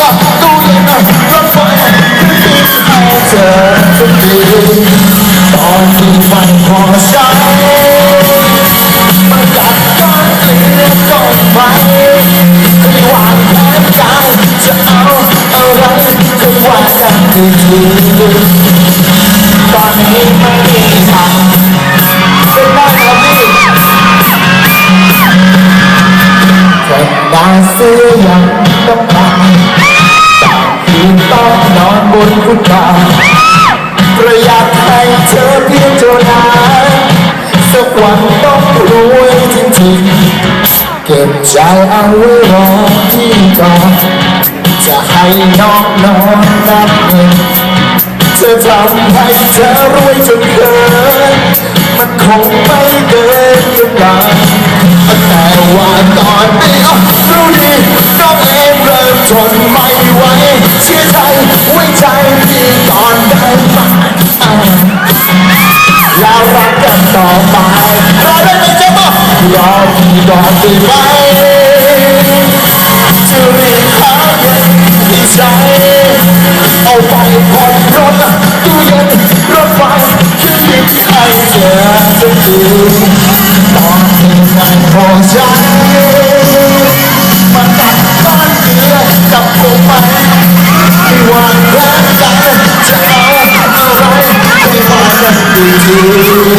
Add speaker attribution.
Speaker 1: อะตู้เย็นรถไฟอะคือที่ให้เธอทุกทีตอนที่มันพอใช้ประหยัดก้อนเกลือก้อนไฟไม่วางแผนการจะเอาอะไรก็ว่ากันดีตอนนี้ไม่มีทางเป็นบ้านของพี่คนดาเสื้อยังต้องมาต่างคืนต้องน อนบนฟุตบาทประหยัดให้เธอเพียงเท่านั้นสักวันต้องรวยจริงๆเก็บใจเอาไว้รอที่ก่อนจะให้น้องนอนนับเงินจะทำให้เธอรวยจนเกินมันคงไม่เกินกำลังแต่ว่าตอนนี้รู้ดีน้องเองเริ่มทน ใจที่อนเดินมาแล้วรักกันต่อไปรอได้ไหมเจ๊บรอพี่รอได้ไหมจะรีบหาเงินที่ใจเอาไปผ่อนรถตู้เย็นรถไฟจะหยิบให้เธอสักทีตอนที่นั่งของฉันมาตัดบ้านเรือกับผมไปที่วันแร you.